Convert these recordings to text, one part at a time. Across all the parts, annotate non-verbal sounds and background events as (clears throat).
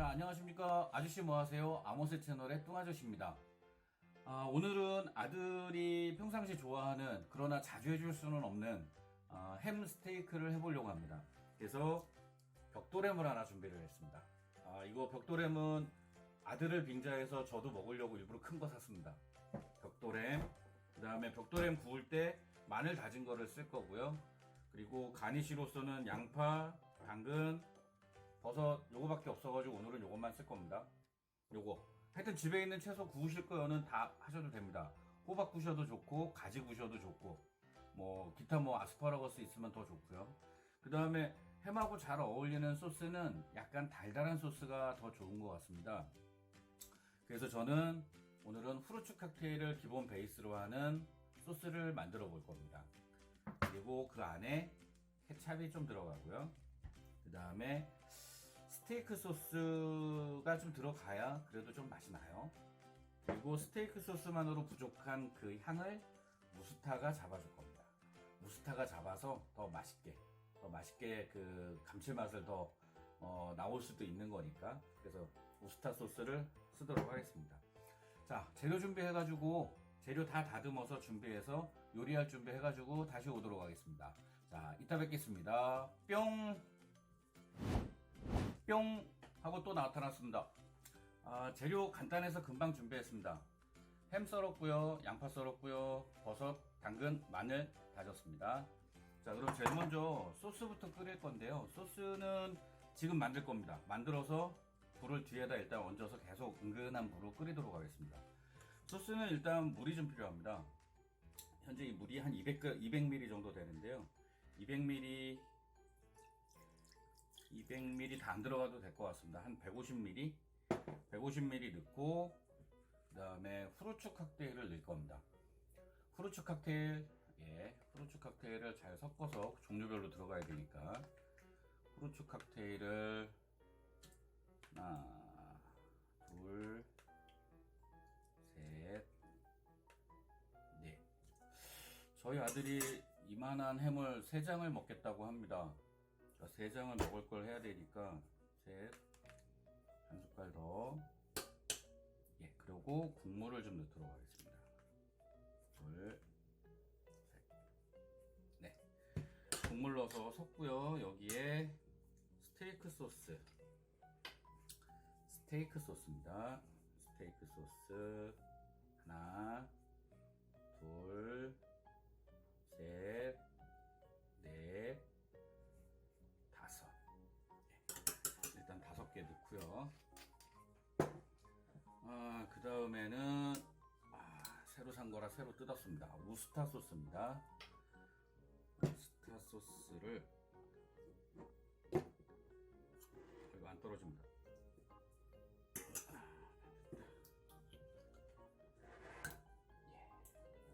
자, 안녕하십니까. 아저씨 뭐 하세요? 아모스 채널의 뚱아저씨입니다. 아, 오늘은 아들이 평상시 좋아하는, 그러나 자주 해줄 수는 없는, 아, 햄 스테이크를 해보려고 합니다. 그래서 벽돌햄을 하나 준비를 했습니다. 아, 이거 벽돌햄은 아들을 빙자해서 저도 먹으려고 일부러 큰 거 샀습니다. 벽돌햄, 그 다음에 벽돌햄 구울 때 마늘 다진 거를 쓸 거고요. 그리고 가니쉬로서는 양파, 당근, 버섯 요거밖에 없어가지고 오늘은 요것만 쓸 겁니다. 요거. 하여튼 집에 있는 채소 구우실 거는 다 하셔도 됩니다. 호박 구셔도 좋고 가지 구셔도 좋고 뭐 기타 뭐 아스파라거스 있으면 더 좋고요. 그 다음에 햄하고 잘 어울리는 소스는 약간 달달한 소스가 더 좋은 것 같습니다. 그래서 저는 오늘은 후르츠 칵테일을 기본 베이스로 하는 소스를 만들어 볼 겁니다. 그리고 그 안에 케찹이 좀 들어가고요. 그 다음에 스테이크 소스가 좀 들어가야 그래도 좀 맛이 나요. 그리고 스테이크 소스만으로 부족한 그 향을 무스타가 잡아줄 겁니다. 무스타가 잡아서 더 맛있게, 더 맛있게 그 감칠맛을 더 어, 나올 수도 있는 거니까. 그래서 무스타 소스를 쓰도록 하겠습니다. 자, 재료 준비해가지고 재료 다 다듬어서 준비해서 요리할 준비해가지고 다시 오도록 하겠습니다. 자, 이따 뵙겠습니다. 뿅! 뿅! 하고 또 나타났습니다. 아, 재료 간단해서 금방 준비했습니다. 햄 썰었고요, 양파 썰었고요, 버섯, 당근, 마늘 다졌습니다. 자, 그럼 제일 먼저 소스부터 끓일 건데요. 소스는 지금 만들 겁니다. 만들어서 불을 뒤에다 일단 얹어서 계속 은근한 불로 끓이도록 하겠습니다. 소스는 일단 물이 좀 필요합니다. 현재 이 물이 한 200, 200ml 정도 되는데요. 200ml, 200ml 다 안 들어가도 될 것 같습니다. 한 150ml, 150ml 넣고, 그 다음에 후르츠 칵테일을 넣을 겁니다. 후르츠 칵테일, 예, 후르츠 칵테일을 잘 섞어서 종류별로 들어가야 되니까, 후르츠 칵테일을 하나, 둘, 셋, 넷. 저희 아들이 이만한 햄을 세 장을 먹겠다고 합니다. 자, 세 장을 먹을 걸 해야 되니까 셋, 한 숟갈 더. 예, 그리고 국물을 좀 넣도록 하겠습니다. 둘, 셋, 네. 국물 넣어서 섞고요. 여기에 스테이크 소스. 스테이크 소스입니다. 스테이크 소스 하나, 둘, 셋, 넷, 넣고요. 아, 그 다음에는 아, 새로 산 거라 새로 뜯었습니다. 우스타 소스입니다. 우스타 소스를 이거 안 떨어집니다.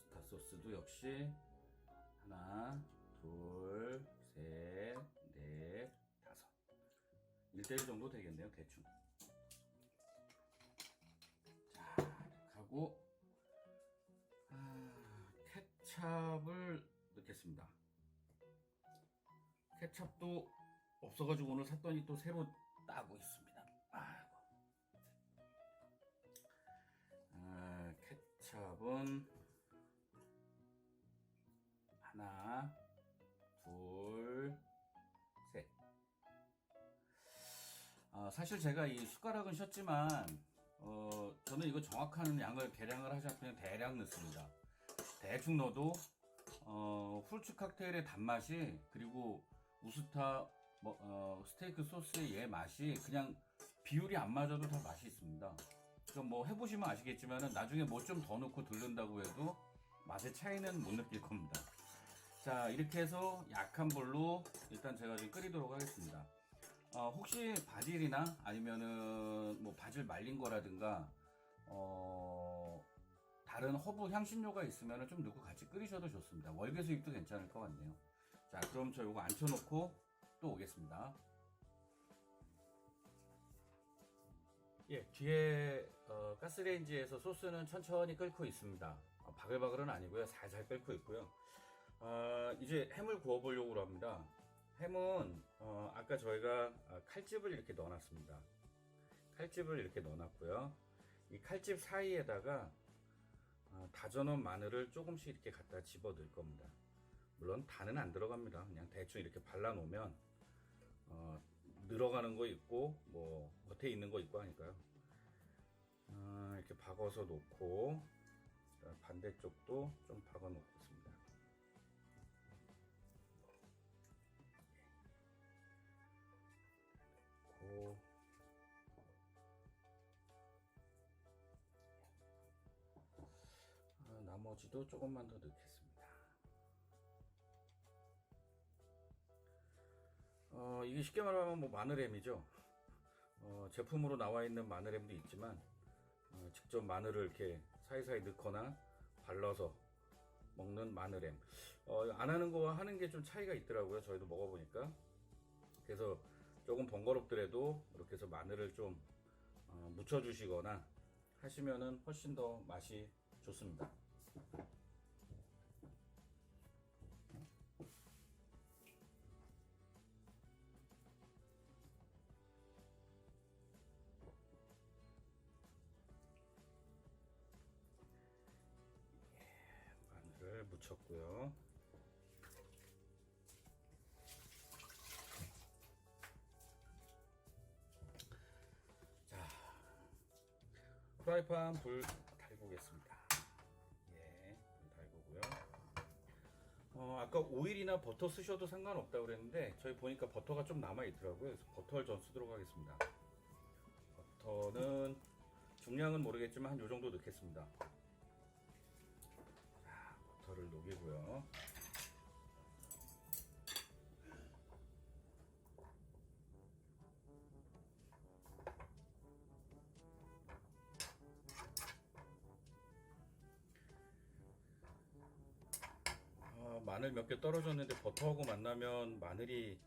스타 소스도 역시 1대1 정도 되겠네요, 대충. 자, 이렇게 하고, 아, 케찹을 넣겠습니다. 케찹도 없어가지고 오늘 샀더니 또 새로 따고 있습니다. 아이고. 아, 케찹은 하나, 아, 사실 제가 이 숟가락은 쉬었지만, 어, 저는 이거 정확한 양을 계량을 하지 않고 그냥 대략 넣습니다. 대충 넣어도, 어, 후르츠 칵테일의 단맛이, 그리고 우스타, 뭐, 어, 스테이크 소스의 얘 맛이 그냥 비율이 안 맞아도 다 맛이 있습니다. 그럼 뭐 해보시면 아시겠지만 나중에 뭐 좀 더 넣고 들른다고 해도 맛의 차이는 못 느낄 겁니다. 자 이렇게 해서 약한 불로 일단 제가 지금 끓이도록 하겠습니다 어, 혹시 바질이나 아니면은 뭐 바질 말린 거라든가 어, 다른 허브 향신료가 있으면 좀 넣고 같이 끓이셔도 좋습니다. 월계 수잎도 괜찮을 것 같네요. 자 그럼 저 이거 앉혀놓고 또 오겠습니다. 예 뒤에 어, 가스레인지에서 소스는 천천히 끓고 있습니다. 어, 바글바글은 아니고요. 살살 끓고 있고요. 아, 이제 햄을 구워보려고 합니다. 햄은 어, 아까 저희가 아, 칼집을 이렇게 넣어놨습니다. 칼집을 이렇게 넣어놨고요. 이 칼집 사이에다가 어, 다져놓은 마늘을 조금씩 이렇게 갖다 집어 넣을 겁니다. 물론 다는 안 들어갑니다. 그냥 대충 이렇게 발라 놓으면 어, 늘어가는 거 있고 뭐 겉에 있는 거 있고 하니까요. 어, 이렇게 박아서 놓고 자, 반대쪽도 좀 박아 놓겠 아, 나머지도 조금만 더 넣겠습니다. 어, 이게 쉽게 말하면 뭐 마늘햄이죠. 어, 제품으로 나와 있는 마늘햄도 있지만 어, 직접 마늘을 이렇게 사이사이 넣거나 발라서 먹는 마늘햄. 어, 안 하는 거와 하는 게 좀 차이가 있더라고요. 저희도 먹어보니까. 그래서 조금 번거롭더라도 이렇게 해서 마늘을 좀 어, 묻혀 주시거나 하시면은 훨씬 더 맛이 좋습니다. 프라이팬 불 달구겠습니다. 예, 불 달구고요. 어, 아까 오일이나 버터 쓰셔도 상관없다고 그랬는데 저희 보니까 버터가 좀 남아 있더라고요. 그래서 버터를 전 쓰도록 하겠습니다. 버터는 중량은 모르겠지만 한 요 정도 넣겠습니다. 자, 버터를 녹이고요. 마늘 몇 개 떨어졌는데 버터하고 만나면 마늘이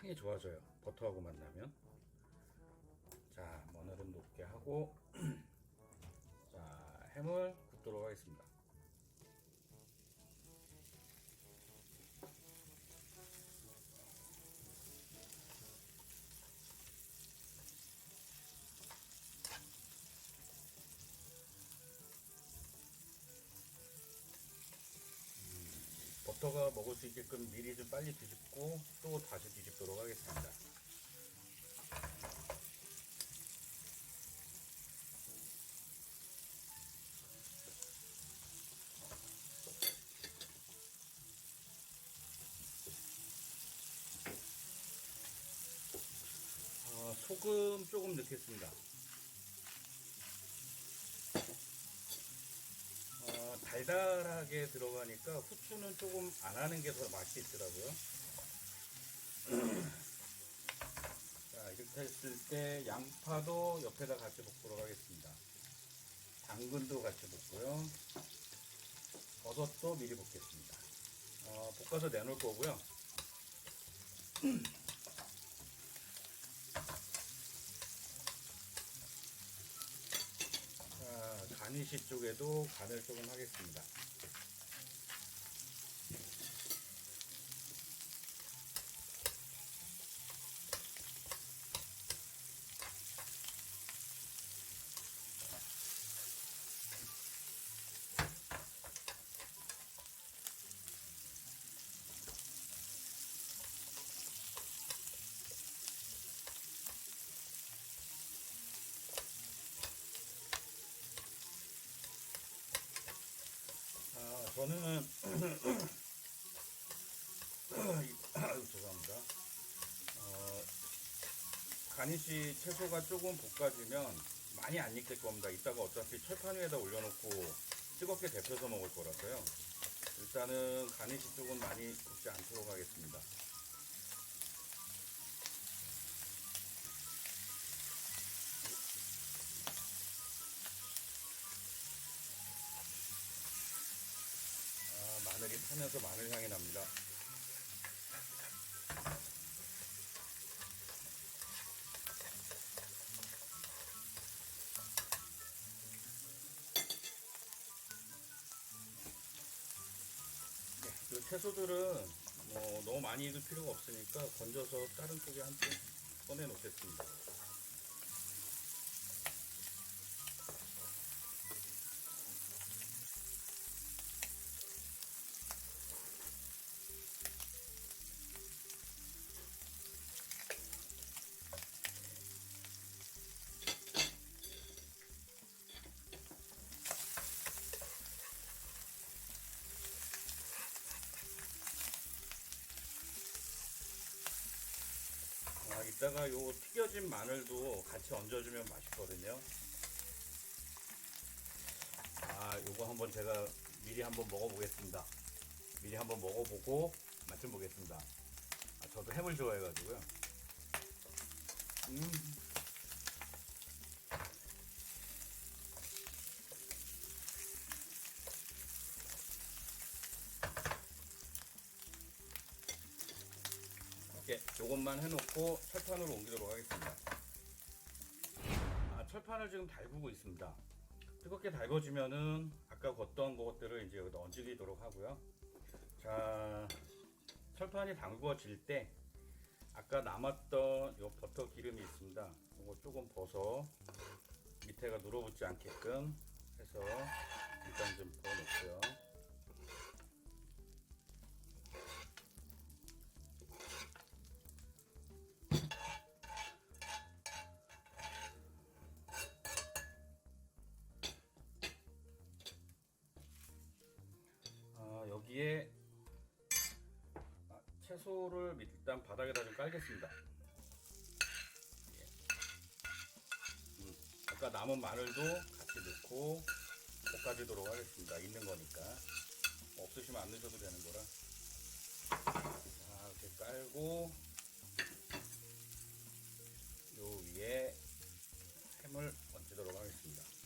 향이 좋아져요. 버터하고 만나면. 자, 마늘은 높게 하고 (clears throat) 자, 햄을 굽도록 하겠습니다. 버터가 먹을 수 있게끔 미리 좀 빨리 뒤집고 또 다시 뒤집도록 하겠습니다. 어, 소금 조금 넣겠습니다. 어, 달달하게 들어가니까 후추는 조금 안 하는 게 더 맛이 있더라고요. (clears throat) 자, 이렇게 했을 때 양파도 옆에다 같이 볶도록 하겠습니다. 당근도 같이 볶고요. 버섯도 미리 볶겠습니다. 어, 볶아서 내놓을 거고요. (clears throat) 자, 가니시 쪽에도 간을 조금 하겠습니다. 저는 (coughs) (coughs) 죄송합니다. 어, 가니시 채소가 조금 볶아지면 많이 안 익힐 겁니다. 이따가 어차피 철판 위에다 올려놓고 뜨겁게 데펴서 먹을 거라서요. 일단은 가니시 쪽은 많이 볶지 않도록 하겠습니다. 타면서 마늘 향이 납니다. 네, 이 채소들은 뭐 너무 많이 익을 필요가 없으니까 건져서 다른 쪽에 한쪽 꺼내 놓겠습니다. 이따가 요 튀겨진 마늘도 같이 얹어주면 맛있거든요. 아, 요거 한번 제가 미리 한번 먹어보겠습니다. 미리 한번 먹어보고 맛 좀 보겠습니다. 아, 저도 햄을 좋아해가지고요. 음. 요것만 해놓고 철판으로 옮기도록 하겠습니다. 아, 철판을 지금 달구고 있습니다. 뜨겁게 달궈지면은 아까 걷던 것들을 이제 여기다 얹기도록 하고요. 자, 철판이 담궈질 때 아까 남았던 요 버터 기름이 있습니다. 이거 조금 벗어 밑에가 눌어붙지 않게끔 해서 일단 좀 부어놓고요. 채소를 일단 바닥에다 좀 깔겠습니다. 예. 음, 아까 남은 마늘도 같이 넣고 볶아주도록 하겠습니다. 있는 거니까 없으시면 안 넣으셔도 되는 거라. 자, 이렇게 깔고 요 위에 햄을 얹도록 하겠습니다.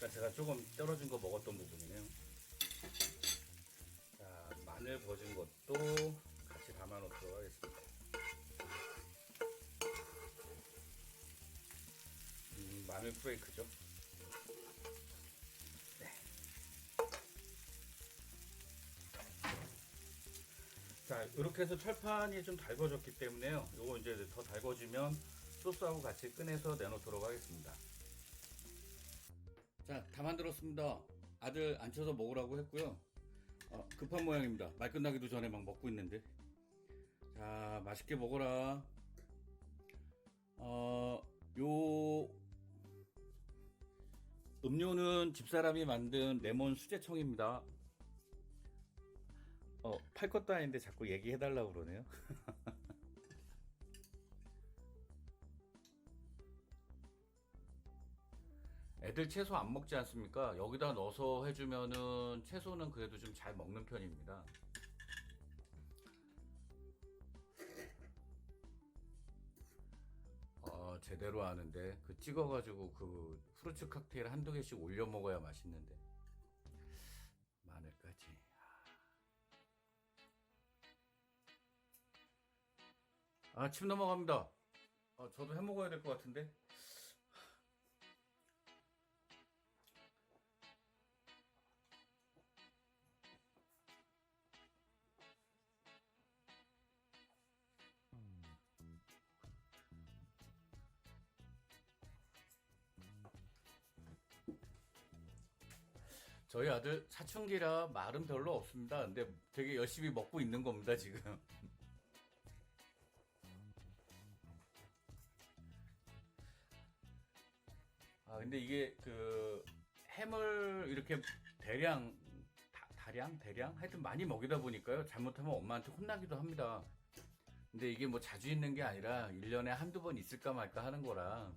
아까 제가 조금 떨어진 거 먹었던 부분이네요. 자, 마늘 버진 것도 같이 담아 놓도록 하겠습니다. 음, 마늘 프레이크죠. 네. 자, 이렇게 해서 철판이 좀 달궈졌기 때문에요. 요거 이제 더 달궈지면 소스하고 같이 꺼내서 내놓도록 하겠습니다. 자, 다 만들었습니다. 아들 앉혀서 먹으라고 했고요. 어, 급한 모양입니다. 말 끝나기도 전에 막 먹고 있는데. 자, 맛있게 먹어라. 어, 요 음료는 집사람이 만든 레몬 수제청입니다. 어, 팔 것도 아닌데 자꾸 얘기해달라고 그러네요. (laughs) 애들 채소 안 먹지 않습니까? 여기다 넣어서 해주면은 채소는 그래도 좀 잘 먹는 편입니다. 어, 제대로 하는데 그 찍어가지고 그 후르츠 칵테일 한두 개씩 올려 먹어야 맛있는데 마늘까지. 아, 침 넘어갑니다. 어, 저도 해 먹어야 될 것 같은데. 저희 아들 사춘기라 말은 별로 없습니다. 근데 되게 열심히 먹고 있는 겁니다, 지금. 아, 근데 이게 그 햄을 이렇게 대량, 다, 다량? 대량? 하여튼 많이 먹이다 보니까요. 잘못하면 엄마한테 혼나기도 합니다. 근데 이게 뭐 자주 있는 게 아니라 1년에 한두 번 있을까 말까 하는 거라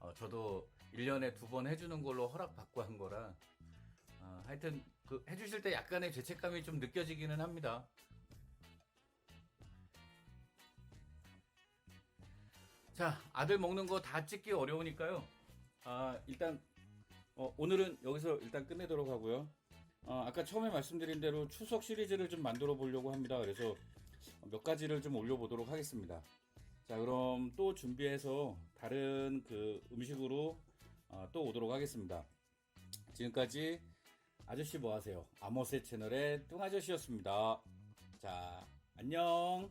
어, 저도 1년에 두 번 해주는 걸로 허락받고 한 거라 어, 하여튼 그 해주실 때 약간의 죄책감이 좀 느껴지기는 합니다. 자, 아들 먹는 거 다 찍기 어려우니까요. 아, 일단 어, 오늘은 여기서 일단 끝내도록 하고요. 어, 아까 처음에 말씀드린 대로 추석 시리즈를 좀 만들어 보려고 합니다. 그래서 몇 가지를 좀 올려보도록 하겠습니다. 자, 그럼 또 준비해서 다른 그 음식으로 어, 또 오도록 하겠습니다. 지금까지 아저씨 뭐 하세요? 아모세 채널의 뚱아저씨였습니다. 자, 안녕.